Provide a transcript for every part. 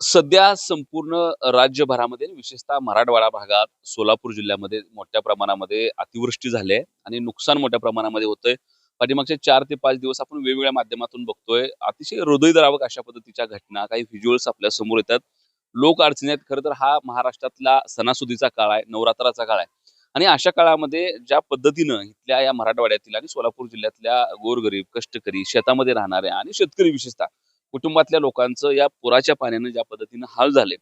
सध्या संपूर्ण राज्यभरामध्ये विशेषतः मराठवाडा भागात सोलापूर जिल्ह्यामध्ये मोठ्या प्रमाणामध्ये अतिवृष्टी झाली आहे आणि नुकसान मोठ्या प्रमाणामध्ये होतंय. पाठीमागचे चार ते पाच दिवस आपण वेगवेगळ्या माध्यमातून बघतोय. अतिशय हृदयद्रावक अशा पद्धतीच्या घटना काही व्हिज्युअल्स आपल्यासमोर येतात. लोक अडचणी आहेत. खरं तर हा महाराष्ट्रातला सणासुदीचा काळ आहे नवरात्राचा काळ आहे. आणि अशा काळामध्ये ज्या पद्धतीनं इथल्या या मराठवाड्यातील आणि सोलापूर जिल्ह्यातल्या गोरगरीब कष्टकरी शेतामध्ये राहणारे आणि शेतकरी विशेषतः कुटुंबातल्या लोकांचं या पुराच्या पाण्यानं ज्या पद्धतीनं हाल झाले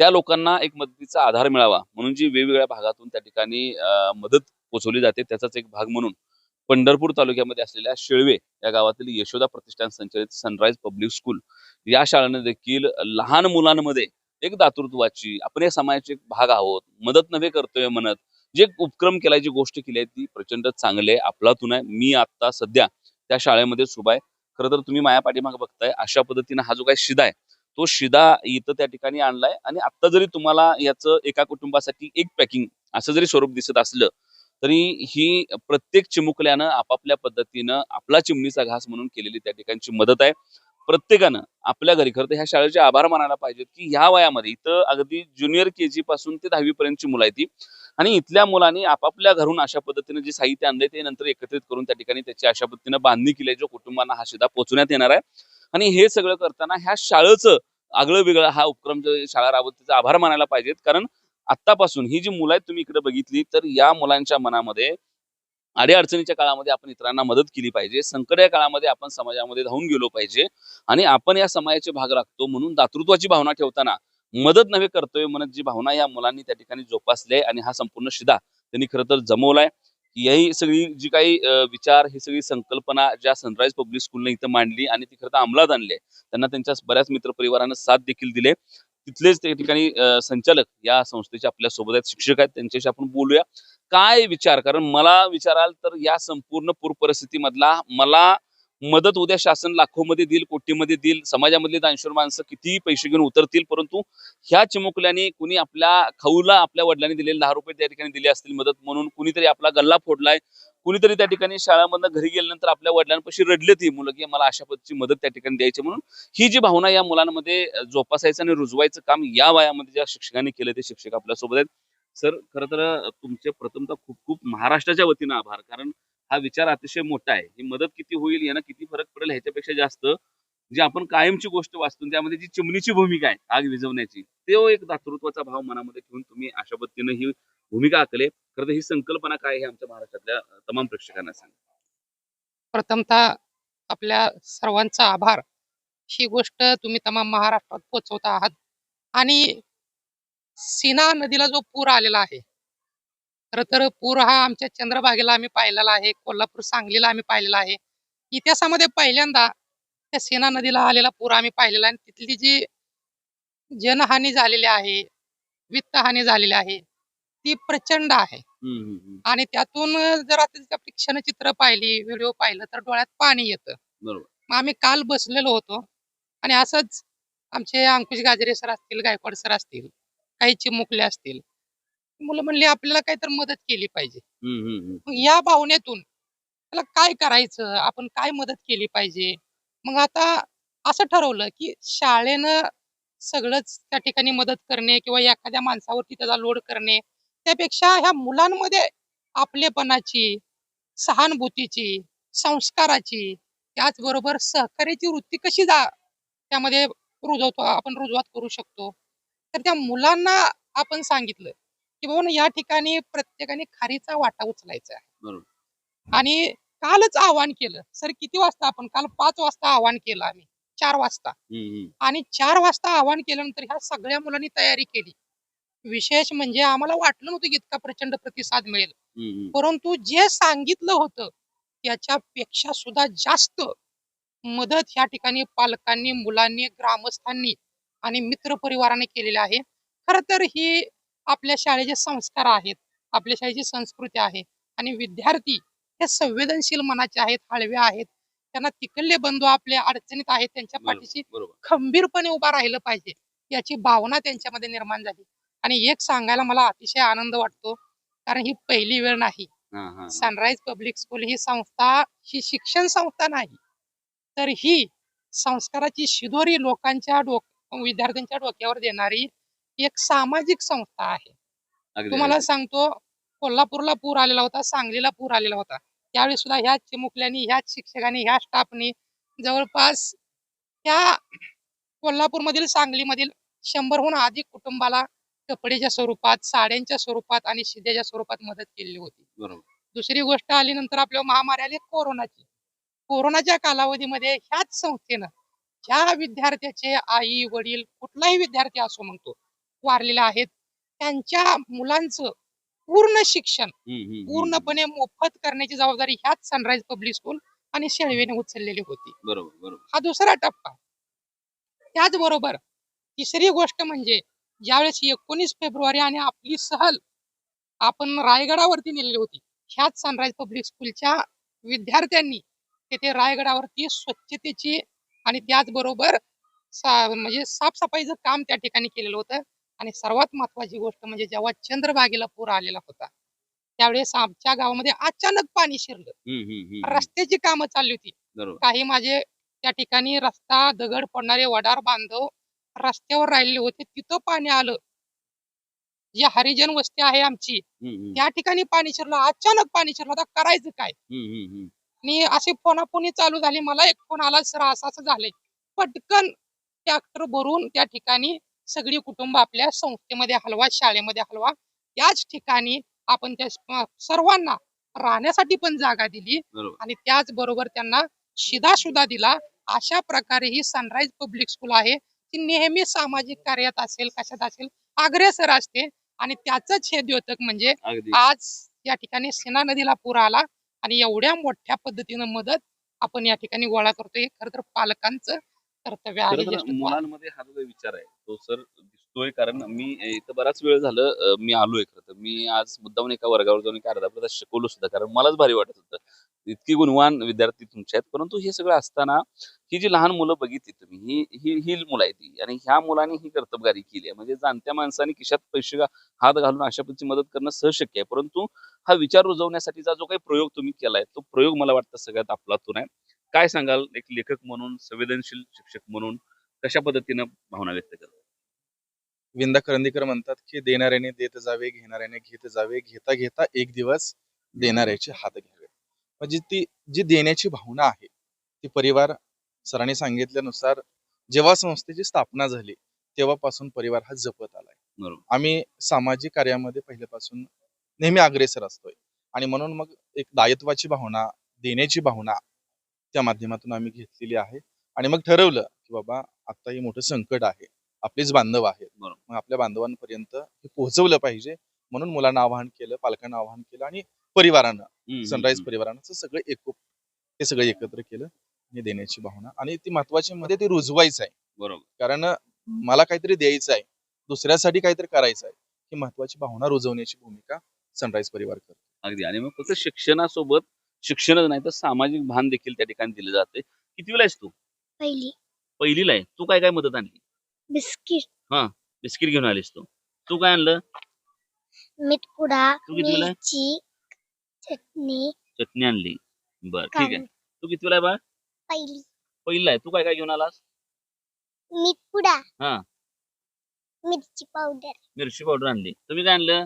त्या लोकांना एक मदतीचा आधार मिळावा म्हणून जी वेगवेगळ्या भागातून त्या ठिकाणी मदत पोचवली जाते त्याचाच एक भाग म्हणून. पंढरपूर तालुक्यामध्ये असलेल्या शेळवे या गावातील यशोदा प्रतिष्ठान संचालित सनराईज पब्लिक स्कूल या शाळेने देखील लहान मुलांमध्ये एक दातृत्वाची आपण या समाजाचे एक भाग आहोत मदत नव्हे करतोय म्हणत जे उपक्रम केलाय जी गोष्ट केली आहे ती प्रचंड चांगली आहे आपलातून आहे मी आता सध्या त्या शाळेमध्ये उभा आहे खरं तर तुम्ही माया पाठीमागे बघताय अशा पद्धतीनं हा जो काही शिदा आहे तो शिदा इथं त्या ठिकाणी आणलाय आणि आता जरी तुम्हाला याचं एका कुटुंबासाठी एक पॅकिंग असं जरी स्वरूप दिसत असलं तरी ही प्रत्येक चिमुकल्यानं आपापल्या पद्धतीनं आपला चिमणीचा घास म्हणून केलेली त्या ठिकाणची मदत आहे. प्रत्येकानं आपल्या घरी खरं तर ह्या शाळेचे आभार मानायला पाहिजेत की ह्या वयामध्ये इथं अगदी ज्युनियर के जी पासून ते दहावी पर्यंतची मुलं आहेत ती आणि इथल्या मुलांनी आपापल्या घरून अशा पद्धतीने जे साहित्य आणले ते नंतर एकत्रित करून त्या ठिकाणी त्याची अशा पद्धतीने बांधणी केली जो कुटुंबांना हा शिदा पोहोचवण्यात येणार आहे. आणि हे सगळं करताना ह्या शाळेचं आगळं वेगळं हा उपक्रम जो शाळा राबवत त्याचा आभार मानायला पाहिजेत. कारण आत्तापासून ही जी मुलं आहेत तुम्ही इकडे बघितली तर या मुलांच्या मनामध्ये अडीअडचणीच्या काळामध्ये आपण इतरांना मदत केली पाहिजे. संकट या काळामध्ये आपण समाजामध्ये धावून गेलो पाहिजे. आणि आपण या समाजाचे भाग राखतो म्हणून दातृत्वाची भावना ठेवताना मदत नव्हे करतोय म्हणत जी भावना या मुलांनी त्या ठिकाणी जोपासली आहे आणि हा संपूर्ण शिदा त्यांनी खरं तर जमवलाय. ही सगळी जी काही विचार ही सगळी संकल्पना ज्या सनराईज पब्लिक स्कूलने इथं मांडली आणि ती खरं तर अंमलात आणली आहे. त्यांना त्यांच्या बऱ्याच मित्रपरिवारानं साथ देखील दिले तिथलेच त्या ठिकाणी संचालक या संस्थेचे आपल्यासोबत आहेत शिक्षक आहेत त्यांच्याशी आपण बोलूया. काय विचार? कारण मला विचाराल तर या संपूर्ण पूर परिस्थितीमधला मला मदत उद्या शासन लाखोमध्ये देईल कोटीमध्ये देईल समाजामधले दानशूर माणसं कितीही पैसे घेऊन उतरतील परंतु ह्या चिमुकल्याने कुणी आपल्या खाऊला आपल्या वडिलांनी दिलेले दहा रुपये त्या ठिकाणी दिले असतील मदत म्हणून कुणीतरी आपला गल्ला फोडलाय कुणीतरी त्या ठिकाणी शाळामधनं घरी गेल्यानंतर आपल्या वडिलांपाशी रडले ती मुलं की मला अशा पद्धतीची मदत त्या ठिकाणी द्यायची म्हणून ही जी भावना या मुलांमध्ये जोपासायचं आणि रुजवायचं काम या वयामध्ये ज्या शिक्षकांनी केलं ते शिक्षक आपल्यासोबत आहेत. सर खरं तर तुमचे प्रथमतः खूप खूप महाराष्ट्राच्या वतीनं आभार कारण हा विचार अतिशय मोठा आहे. ही मदत किती होईल यानं किती फरक पडेल ह्याच्यापेक्षा जास्त जी आपण कायमची गोष्ट वाचतो त्यामध्ये जी चिमणीची भूमिका आहे आग विझवण्याची तो एक दातृत्वाचा भाव मनामध्ये ठेवून तुम्ही अशा पद्धतीनं ही भूमिका आखले. खरं तर ही संकल्पना काय आहे आमच्या महाराष्ट्रातल्या तमाम प्रेक्षकांना सांग. प्रथमतः आपल्या सर्वांचा आभार. ही गोष्ट तुम्ही तमाम महाराष्ट्रात पोहोचवत आहात. आणि सीना नदीला जो पूर आलेला आहे खरं तर पूर हा आमच्या चंद्रभागेला आम्ही पाहिलेला आहे कोल्हापूर सांगलीला आम्ही पाहिलेला आहे. इतिहासामध्ये पहिल्यांदा त्या सीना नदीला आलेला पूर आम्ही पाहिलेला आहे. आणि तिथली जी जनहानी झालेली आहे वित्तहानी झालेली आहे ती प्रचंड आहे. आणि त्यातून जर आता क्षणचित्र पाहिली व्हिडिओ पाहिलं तर डोळ्यात पाणी येतं. मग आम्ही काल बसलेलो होतो आणि असंच आमचे अंकुश गाजरे सर असतील गायकवाड सर असतील काही चिमुकले असतील मुलं म्हणली आपल्याला काहीतरी मदत केली पाहिजे. मग या भावनेतून त्याला काय करायचं? आपण काय मदत केली पाहिजे? मग आता असं ठरवलं की शाळेनं सगळंच त्या ठिकाणी मदत करणे किंवा एखाद्या माणसावरती त्याचा लोड करणे त्यापेक्षा ह्या मुलांमध्ये आपलेपणाची सहानुभूतीची संस्काराची त्याचबरोबर सहकार्याची वृत्ती कशी जा त्यामध्ये रुजवतो आपण रुजवात करू शकतो. तर त्या मुलांना आपण सांगितलं की बाबा या ठिकाणी प्रत्येकाने खारीचा वाटा उचलायचा आहे. आणि कालच आवाहन केलं. सर किती वाजता आपण? काल पाच वाजता आवाहन केलं आम्ही. चार वाजता. आणि चार वाजता आवाहन केल्यानंतर ह्या सगळ्या मुलांनी तयारी केली. विशेष म्हणजे आम्हाला वाटलं नव्हतं की इतका प्रचंड प्रतिसाद मिळेल. परंतु जे सांगितलं होतं त्याच्यापेक्षा सुद्धा जास्त मदत ह्या ठिकाणी पालकांनी मुलांनी ग्रामस्थांनी आणि मित्र परिवाराने केलेली आहे. खर तर ही आपल्या शाळेचे संस्कार आहेत आपल्या शाळेची संस्कृती आहे आणि विद्यार्थी हे संवेदनशील मनाचे आहेत हळवे आहेत त्यांना तिकडले बंधू आपल्या अडचणीत आहेत त्यांच्या. पाठीशी खंबीरपणे उभा राहिलं पाहिजे याची भावना त्यांच्यामध्ये निर्माण झाली आणि एक सांगायला मला अतिशय आनंद वाटतो कारण ही पहिली वेळ नाही. सनराईज पब्लिक स्कूल ही संस्था ही शिक्षण संस्था नाही तर ही संस्काराची शिदोरी लोकांच्या डोक विद्यार्थ्यांच्या डोक्यावर देणारी एक सामाजिक संस्था आहे. अगदी तुम्हाला. सांगतो कोल्हापूरला पूर आलेला होता सांगलीला पूर आलेला होता. त्यावेळी सुद्धा ह्याच चिमुकल्यांनी ह्याच शिक्षकांनी ह्या स्टाफनी जवळपास त्या कोल्हापूरमधील सांगलीमधील शंभरहून अधिक कुटुंबाला कपडेच्या स्वरूपात साड्यांच्या स्वरूपात आणि शिद्याच्या स्वरूपात मदत केलेली होती. बरोबर. दुसरी गोष्ट आली नंतर आपल्या महामारी आली कोरोनाची. कोरोनाच्या कालावधीमध्ये ह्याच संस्थेनं ज्या विद्यार्थ्याचे आई वडील कुठलाही विद्यार्थी असो म्हणतो वारलेले आहेत. त्यांच्या मुलांचं पूर्ण शिक्षण. पूर्णपणे मोफत करण्याची जबाबदारी ह्याच सनराईज पब्लिक स्कूल आणि शेळवेने उचललेली होती. बरोबर बरोबर. हा दुसरा टप्पा. त्याचबरोबर तिसरी गोष्ट म्हणजे ज्यावेळेस एकोणीस फेब्रुवारी आणि आपली सहल आपण रायगडावरती नेलेली होती ह्याच सनराईज पब्लिक स्कूलच्या विद्यार्थ्यांनी तेथे रायगडावरती स्वच्छतेची आणि त्याचबरोबर सा- म्हणजे साफसफाईचं काम त्या ठिकाणी केलेलं होतं. आणि सर्वात महत्वाची गोष्ट म्हणजे जेव्हा चंद्रभागेला पूर आलेला होता त्यावेळेस आमच्या गावामध्ये अचानक पाणी शिरलं. रस्त्याची कामं चालली होती. काही माझे त्या ठिकाणी रस्ता दगड पडणारे वडार बांधव रस्त्यावर राहिलेले होते. तिथं पाणी आलं. जी हरिजन वस्ती आहे आमची त्या ठिकाणी पाणी शिरलं. अचानक पाणी शिरलं. आता करायचं काय. आणि अशी फोनाफोनी चालू झाली. मला एक फोन आला सर असं असं झालंय. पटकन ट्रॅक्टर भरून त्या ठिकाणी सगळी कुटुंब आपल्या संस्थेमध्ये हलवा शाळेमध्ये हलवा त्याच ठिकाणी आपण त्या सर्वांना राहण्यासाठी पण जागा दिली आणि त्याचबरोबर त्यांना शिदा सुद्धा दिला. अशा प्रकारे ही सनराईज पब्लिक स्कूल आहे. ती नेहमी सामाजिक कार्यात असेल कशात असेल अग्रेसर असते आणि त्याचंच हे द्योतक म्हणजे आज या ठिकाणी सेना नदीला पूर आला आणि एवढ्या मोठ्या पद्धतीनं मदत आपण या ठिकाणी गोळा करतोय. खर तर पालकांचं कर्तव्य आहे. मुलांमध्ये हा जो विचार आहे. तो सर दिसतोय कारण मी इथं बराच वेळ झालं मी आलोय खरं तर. मी आज मुद्दाम एका वर्गावर जाऊन एका अर्धा तास शिकवलो सुद्धा कारण मलाच भारी वाटत होतं. इतकी गुणवान विद्यार्थी तुमचे आहेत परंतु हे सगळं असताना ही जी लहान मुलं बघितली तुम्ही ही ही ही मुलं आहे ती आणि ह्या मुलांनी ही कर्तबगारी केली आहे. म्हणजे जाणत्या माणसाने खिशात पैसे हात घालून अशा पद्धतीची मदत करणं सहज शक्य आहे. परंतु हा विचार रुजवण्यासाठीचा जो काही प्रयोग तुम्ही केलाय तो प्रयोग मला वाटतं सगळ्यात आपलातून आहे. काय सांगाल एक लेखक म्हणून संवेदनशील शिक्षक म्हणून? कशा पद्धतीनं भावना व्यक्त करतात? विंदा करंदीकर म्हणतात की देणाऱ्याने देत जावे घेणाऱ्याने घेत जावे. घेता घेता एक दिवस देणाऱ्याचे हात घ्यावे. म्हणजे ती जी देण्याची भावना आहे ती परिवार सरांनी सांगितल्यानुसार जेव्हा संस्थेची स्थापना झाली तेव्हापासून परिवार हा जपत आलाय. आम्ही सामाजिक कार्यामध्ये पहिल्यापासून नेहमी अग्रेसर असतोय. आणि म्हणून मग एक दायित्वाची भावना देण्याची भावना त्या माध्यमातून आम्ही घेतलेली आहे. आणि मग ठरवलं की बाबा आता हे मोठं संकट आहे. आपलेच बांधव आहेत. मग आपल्या बांधवांपर्यंत हे पोहोचवलं पाहिजे. म्हणून मुलांना आवाहन केलं पालकांना आवाहन केलं आणि परिवारानं सनराईज परिवारानं सगळं एकूप हे सगळं एकत्र केलं आणि देण्याची भावना. आणि ती महत्वाची मध्ये ते रुजवायचं आहे. बरोबर. कारण मला काहीतरी द्यायचं आहे. दुसऱ्यासाठी काहीतरी करायचं आहे. ही महत्वाची भावना रुजवण्याची भूमिका सनराईज परिवार करतो. अगदी. आणि मग फक्त शिक्षणासोबत शिक्षणच नाही तर सामाजिक भान देखील त्या ठिकाणी दिले जाते. कितवीला आहेस तू? पहिली. पहिलीला आहे. तू काय काय मदत आणली? बिस्किट. बिस्किट घेऊन आलीस तू. तू काय आणलं? मीठ पुडा तू कितवीला आहे? मिरची चटणी. चटणी आणली. बर ठीक आहे. कांदा. तू कितवीला आहे बा पहिली. पहिला आहे. तू काय काय घेऊन आलास? मीठ पुडा हा. मिरची पावडर. मिरची पावडर आणली. तुम्ही काय आणलं?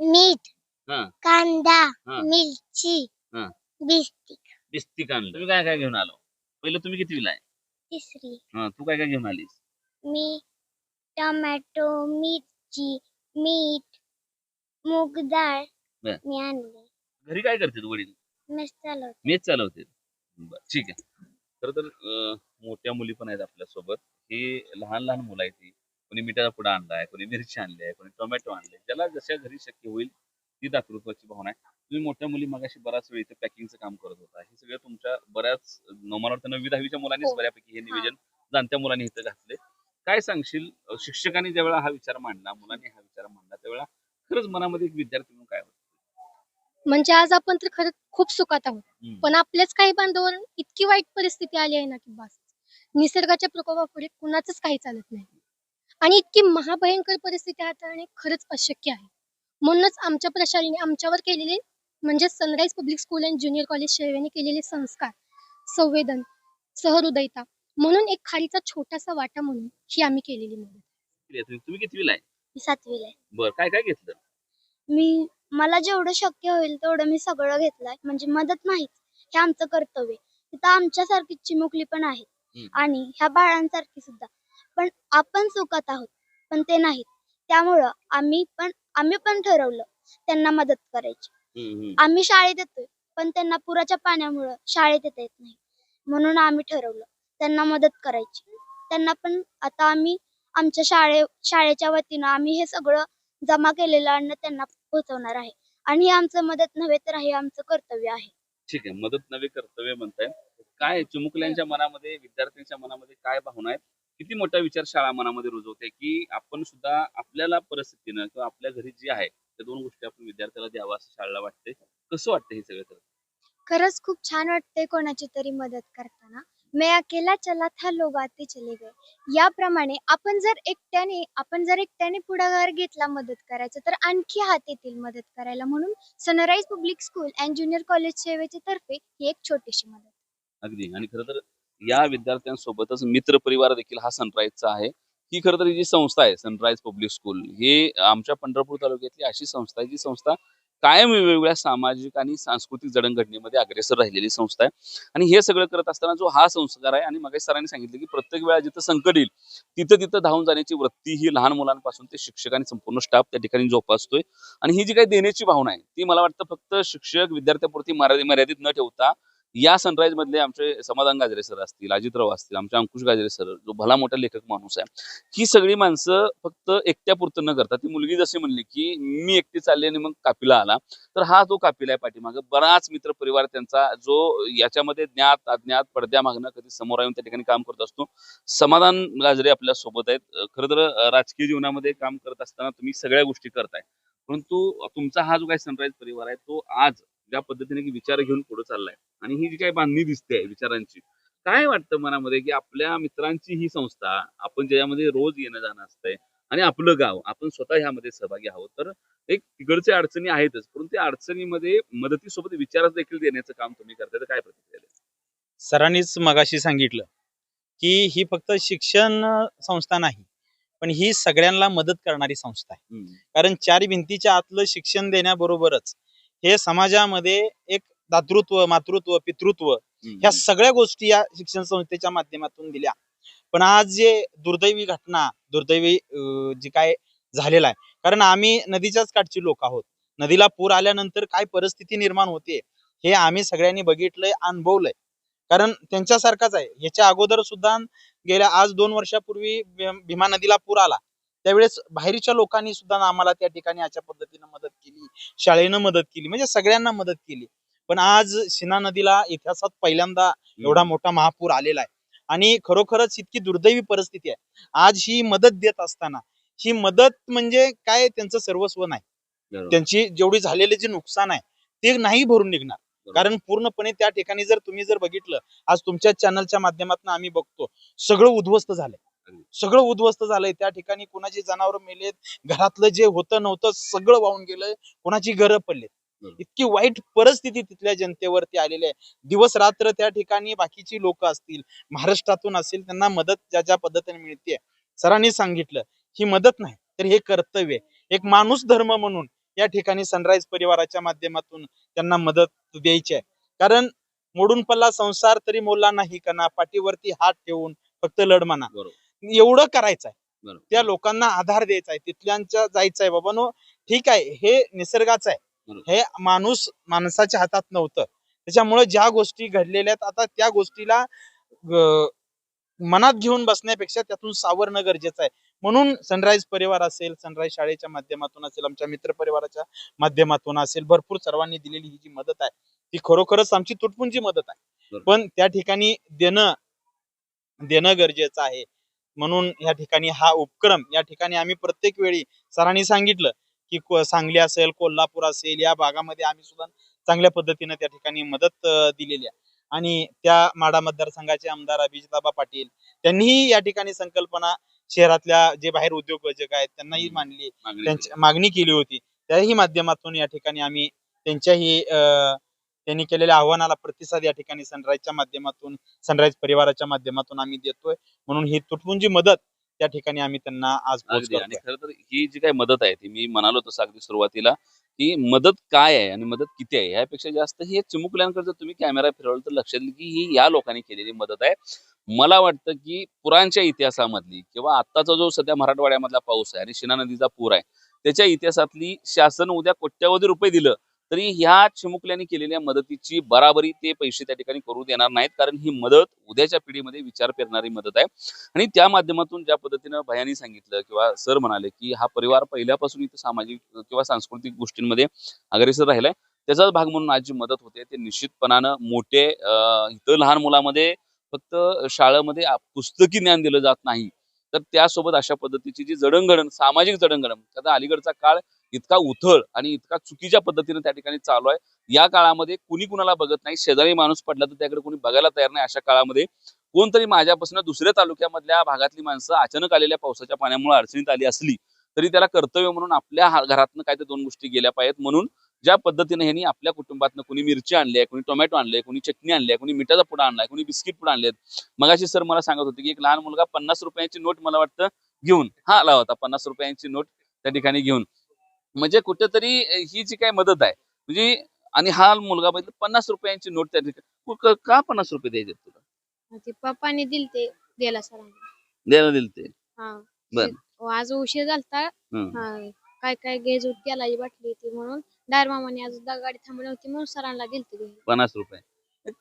मीठ. हा. कांदा हा. मिरची. हा. बिस्किट. बिस्तिक आणलं. तुम्ही काय काय घेऊन आलो? पहिलं तुम्ही कितवीला आहे तिसरी. हा तू काय काय घेऊन आलीस? मी टोमॅटो मिरची मीठ मूग डाळ बर. मी आणले. घरी काय करते वडील? मस्त चालवत मीच चालवते बर ठीक आहे. खर तर अं, मोठ्या मुली पण आहेत आपल्यासोबत ही लहान लहान मुलं आहेत कोणी मिठाचा पुडा आणलाय कोणी मिरची आणली आहे कोणी टोमॅटो आणले. ज्याला जशा घरी शक्य होईल ती दातृत्वाची भावना आहे. तुम्ही मोठ्या मुली मगाशी बराच वेळ इथे पॅकिंगचं काम करत होता. हे सगळं तुमच्या बऱ्याच मला नववी दहावीच्या मुलांनीच हो. बऱ्यापैकी हे निवेदन जाणत्या मुलांनी इथं घातले काय सांगशील? शिक्षकांनी ज्यावेळेला हा विचार मांडला मुलांनी हा विचार मांडला त्यावेळेला खरंच मनामध्ये एक विद्यार्थी म्हणून काय वाटतं म्हणजे आज आपण तर खरंच खूप सुखात आहोत. पण आपल्याच काही बांधवांवर इतकी वाईट परिस्थिती आली आहे ना की बस. निसर्गाच्या प्रकोपापुढे कुणाचंच काही चालत नाही. आणि इतकी महाभयंकर परिस्थिती हाताळणे खरंच अशक्य आहे. म्हणूनच आमच्या प्रशालेने आमच्यावर केलेले म्हणजे Sunrise Public School and Junior College शेळव्याने केलेले संस्कार संवेदन सहृदयता म्हणून एक खारीचा छोटासा वाटा म्हणून ही आम्ही केलेली मदत. आहे? तुम्ही तुम्ही कितवीला आहे? मी सातवीला आहे. बरं काय काय घेतलं? मी मला जेवढं शक्य होईल तेवढं मी सगळं घेतलंय. म्हणजे मदत नाहीच हे आमचं कर्तव्य तिथं आमच्यासारखी चिमुकली पण आहेत. हम्म. आणि ह्या बाळांसारखी सुद्धा. पण आपण सुखात आहोत पण ते नाहीत. त्यामुळं आम्ही पण आम्ही पण ठरवलं त्यांना मदत करायची. आम्ही शाळेत येतोय पण त्यांना पुराच्या पाण्यामुळं शाळेत येता येत नाही. म्हणून आम्ही ठरवलं त्यांना मदत करायची. त्यांना पण आता आम्ही आमच्या शाळे शाळेच्या वतीनं आम्ही हे सगळं जमा केलेलं अन्न त्यांना पोहोचवणार आहे. आणि आमचं मदत नव्हे तर हे आमचं कर्तव्य आहे. ठीक आहे मदत नवे कर्तव्य म्हणताय. काय चिमुकल्यांच्या मनामध्ये विद्यार्थ्यांच्या मनामध्ये काय भावना आहेत? किती मोठा विचार शाळा मनामध्ये रुजवते की आपण सुद्धा आपल्याला परिस्थितीनं किंवा आपल्या घरी जे आहे त्या दोन गोष्टी आपण विद्यार्थ्याला द्यावा असं शाळेला वाटते कसं वाटतं हे सगळं खरंच खूप छान वाटते कोणाची तरी मदत करताना. मैं अकेला चला था लोग आते चले गए. याप्रमाणे आपण जर एकट्याने आपण जर एकट्याने पुढाकार घेतला मदत करायचं तर आणखी हात येतील मदत करायला. म्हणून Sunrise Public School and Junior College सेवेच्या तर्फे ही एक छोटीशी मदत. अगदी. आणि खरं तर या विद्यार्थ्यांसोबतच मित्र परिवार देखील हा सनराईजचा आहे. ही खरं तर ही जी संस्था आहे सनराईज पब्लिक स्कूल हे आमच्या पंढरपूर तालुक्यातली अशी संस्था आहे जी संस्था कायम वेगवेगळ्या सामाजिक आणि सांस्कृतिक जडणघडणीमध्ये अग्रेसर राहिलेली संस्था आहे. आणि हे सगळं करत असताना जो हा संस्कार आहे आणि मग सरांनी सांगितलं की प्रत्येक वेळा जिथं संकट येईल तिथं तिथं धावून जाण्याची वृत्ती ही लहान मुलांपासून ते शिक्षक आणि संपूर्ण स्टाफ त्या ठिकाणी जोपासतोय. आणि ही जी काही देण्याची भावना आहे ती मला वाटतं फक्त शिक्षक विद्यार्थ्यापुरती मर्यादित न ठेवता या सनराईज मधले आमचे समाधान गाजरे सर असतील अजितराव असतील आमचे अंकुश गाजरे सर जो भला मोठा लेखक माणूस आहे ही सगळी माणसं फक्त एकट्यापुरतं न करता ती मुलगी जशी म्हणली की मी एकटी चालली आणि मग कापिला आला. तर हा जो कापिला आहे पाठीमागं बराच मित्र परिवार त्यांचा जो याच्यामध्ये ज्ञात अज्ञात पडद्या मागणं कधी समोर येऊन त्या ठिकाणी काम करत असतो. समाधान गाजरे आपल्यासोबत आहेत. खरं तर राजकीय जीवनामध्ये काम करत असताना तुम्ही सगळ्या गोष्टी करताय. परंतु तुमचा हा जो काही सनराईज परिवार आहे तो आज ज्या पद्धतीने की विचार घेऊन पुढे चाललाय. आणि ही जी काही बांधणी दिसते विचारांची काय वाटतं मनामध्ये की आपल्या मित्रांची ही संस्था आपण ज्यामध्ये रोज येणं जाणं असतंय आणि आपलं गाव आपण स्वतः ह्यामध्ये सहभागी आहोत तर एक तिकडच्या अडचणी आहेतच परंतु त्या अडचणीमध्ये मदतीसोबत विचार देखील देण्याचं काम तुम्ही करताय तर काय प्रतिक्रिया? सरांनीच मगाशी सांगितलं की ही फक्त शिक्षण संस्था नाही पण ही सगळ्यांना मदत करणारी संस्था आहे. कारण चार भिंतीच्या आतलं शिक्षण देण्याबरोबरच हे समाजामध्ये एक दातृत्व मातृत्व पितृत्व ह्या सगळ्या गोष्टी या शिक्षण संस्थेच्या माध्यमातून दिल्या. पण आज जे दुर्दैवी घटना दुर्दैवी जे काय झालेलं आहे कारण आम्ही नदीच्याच काठची लोक आहोत. नदीला पूर आल्यानंतर काय परिस्थिती निर्माण होते हे आम्ही सगळ्यांनी बघितलंय अनुभवलंय. कारण त्यांच्यासारखाच आहे. ह्याच्या अगोदर सुद्धा गेल्या आज दोन वर्षापूर्वी भीमा नदीला पूर आला. त्यावेळेस बाहेरच्या लोकांनी सुद्धा आम्हाला त्या ठिकाणी अशा पद्धतीनं मदत केली शाळेनं मदत केली म्हणजे सगळ्यांना मदत केली पण आज शिना नदीला इतिहासात पहिल्यांदा एवढा मोठा महापूर आलेला आहे आणि खरोखरच इतकी दुर्दैवी परिस्थिती आहे आज ही मदत देत असताना ही मदत म्हणजे काय त्यांचं सर्वस्व नाही. त्यांची जेवढी झालेले जे नुकसान आहे ते नाही भरून निघणार. कारण पूर्णपणे त्या ठिकाणी जर तुम्ही जर बघितलं आज तुमच्या चॅनलच्या माध्यमातून आम्ही बघतो सगळं उद्ध्वस्त झालंय. सगळं उद्ध्वस्त झालंय. त्या ठिकाणी कोणाची जनावर मेलेत घरातलं जे होतं नव्हतं सगळं वाहून गेलंय. कोणाची घरं पडलेत. इतकी वाईट परिस्थिती तिथल्या जनतेवरती आलेली आहे. दिवस रात्र त्या ठिकाणी बाकीची लोक असतील महाराष्ट्रातून असेल त्यांना मदत ज्या ज्या पद्धतीने मिळते सरांनी सांगितलं ही मदत नाही तर हे कर्तव्य एक माणूस धर्म म्हणून या ठिकाणी सनराईज परिवाराच्या माध्यमातून त्यांना मदत द्यायची आहे. कारण मोडून पल्ला संसार तरी मोला नाही कना पाठीवरती हात ठेवून फक्त लढ म्हणा बरोबर. एवढं करायचं आहे त्या लोकांना आधार द्यायचा आहे तिथल्यांच्या जायचं आहे बाबा नो ठीक आहे हे निसर्गाचं आहे. हे माणूस माणसाच्या हातात नव्हतं. त्याच्यामुळे ज्या गोष्टी घडलेल्या आहेत आता त्या गोष्टीला मनात घेऊन बसण्यापेक्षा त्यातून सावरणं गरजेचं आहे म्हणून सनराईज परिवार असेल सनराईज शाळेच्या माध्यमातून असेल आमच्या मित्र परिवाराच्या माध्यमातून असेल भरपूर सर्वांनी दिलेली ही जी मदत आहे ती खरोखरच आमची तुटपुंजी मदत आहे. पण त्या ठिकाणी देणं देणं गरजेचं आहे. म्हणून या ठिकाणी हा उपक्रम या ठिकाणी आम्ही प्रत्येक वेळी सरांनी सांगितलं की सांगली असेल कोल्हापूर असेल या भागामध्ये आम्ही सुद्धा चांगल्या पद्धतीने त्या ठिकाणी मदत दिलेली आहे. आणि त्या माडा मतदारसंघाचे आमदार अभिजिताबा पाटील त्यांनीही या ठिकाणी संकल्पना शहरातल्या जे बाहेर उद्योगजक आहेत त्यांनाही. मांडली मागणी त्यांची मागणी केली होती. त्याही माध्यमातून या ठिकाणी आम्ही त्यांच्याही अं, त्यांनी केलेल्या आव्हानाला प्रतिसाद या ठिकाणी सनराईजच्या माध्यमातून सनराईज परिवाराच्या माध्यमातून आम्ही देतोय. म्हणून ही तुटपुंजी मदत त्या ठिकाणी आम्ही त्यांना आज आणि खरं तर ही जी काही मदत आहे ती मी म्हणालो तसं अगदी सुरुवातीला की मदत काय आहे आणि मदत किती आहे यापेक्षा जास्त हे चिमुकल्यांकडे जर तुम्ही कॅमेरा फिरवला तर लक्षात येईल की ही या लोकांनी केलेली मदत आहे. मला वाटतं की पुरांच्या इतिहासामधली किंवा आत्ताचा जो सध्या मराठवाड्यामधला पाऊस आहे आणि शिना नदीचा पूर आहे त्याच्या इतिहासातली शासन उद्या कोट्यावधी रुपये दिलं तरी ह्या चिमुकल्यांनी केलेल्या मदतीची बराबरी ते पैसे त्या ठिकाणी करू देणार नाहीत कारण ही मदत उद्याच्या पिढीमध्ये विचार पेरणारी मदत आहे. आणि त्या माध्यमातून ज्या पद्धतीनं भयानी सांगितलं किंवा सर म्हणाले की हा परिवार पहिल्यापासून इथं सामाजिक किंवा सांस्कृतिक गोष्टींमध्ये अग्रेसर राहिलाय त्याचाच भाग म्हणून आज जी मदत होते ते निश्चितपणानं मोठे इथं लहान मुलामध्ये फक्त शाळेमध्ये पुस्तकी ज्ञान दिलं जात नाही. तर त्यासोबत अशा पद्धतीची जी जडणघडण सामाजिक जडणघडण आता अलीकडचा काळ इतका उथळ आणि इतका चुकीच्या पद्धतीने त्या ठिकाणी चालू आहे. या काळामध्ये कुणी कुणाला बघत नाही शेजारी माणूस पडला तर त्याकडे कुणी बघायला तयार नाही अशा काळामध्ये. कोणतरी माझ्यापासून दुसऱ्या तालुक्यामधल्या भागातली माणसं अचानक आलेल्या पावसाच्या पाण्यामुळे अडचणीत आली असली तरी त्याला कर्तव्य म्हणून आपल्या घरातनं काय ते दोन गोष्टी गेल्या पाहिजेत. म्हणून ज्या पद्धतीने ह्यांनी आपल्या कुटुंबातनं कुणी मिरची आणली आहे कुणी टोमॅटो आणले कुणी चटणी आणली आहे कुणी मिठाचा पुडा आणलाय कुणी बिस्किट पुडा आणलेत मगाशी सर मला सांगत होते की एक लहान मुलगा पन्नास रुपयांची नोट मला वाटतं घेऊन हा आला होता पन्नास रुपयांची नोट त्या ठिकाणी घेऊन. म्हणजे कुठेतरी ही जी काय मदत आहे म्हणजे आणि हा मुलगा बघितलं पन्नास रुपयांची नोट त्या ठिकाणी. क- पन्नास रुपये द्यायचे तुला? ते पप्पाने दिल ते द्यायला सरांना. द्यायला दिल ते बर. आज उशीर झालता. काय काय गेज तेलाची बाटली होती म्हणून. डायर मामाने आज गाडी थांबली होती म्हणून सरांना दिलती पन्नास रुपये.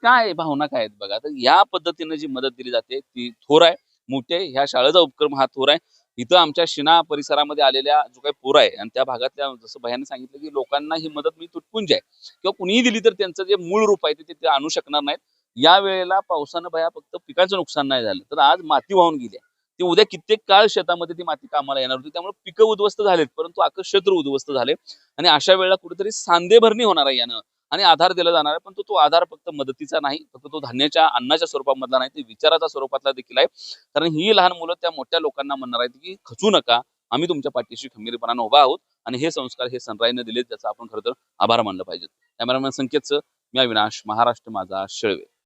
काय भावना काय आहेत बघा? तर या पद्धतीने जी मदत दिली जाते ती थोर आहे मोठे आहे. ह्या शाळेचा उपक्रम हा थोर आहे. इथं आमच्या शिना परिसरामध्ये आलेल्या जो काही पूर आहे आणि त्या भागातल्या जसं भयाने सांगितलं की लोकांना ही मदत मी तुटपुंज आहे. किंवा कुणीही दिली तर त्यांचं जे मूळ रूप आहे ते ते आणू शकणार नाहीत. या वेळेला पावसानं भया फक्त पिकाचं नुकसान नाही झालं. तर आज माती वाहून गेली आहे. की उद्या कित्येक काळ शेतामध्ये ती माती कामाला येणार होती. त्यामुळे पिकं उद्ध्वस्त झालेत परंतु अख्खं उद्ध्वस्त झाले. आणि अशा वेळेला कुठेतरी सांधेभरणी होणार आहे यानं. आणि आधार दिला जाणार आहे पण तो तो आधार फक्त मदतीचा नाही फक्त तो धान्याच्या अन्नाच्या स्वरूपामधला नाही ते विचाराच्या स्वरूपातला देखील आहे. कारण ही लहान मुलं त्या मोठ्या लोकांना म्हणणार आहेत की खचू नका आम्ही तुमच्या पाठीशी खंबीरपणानं उभा आहोत आणि हे संस्कार हे सनराईनं दिलेत त्याचा आपण खरं तर आभार मानलं पाहिजे कॅमेरामॅन संकेतचं मी अविनाश महाराष्ट्र माझा शेळवे.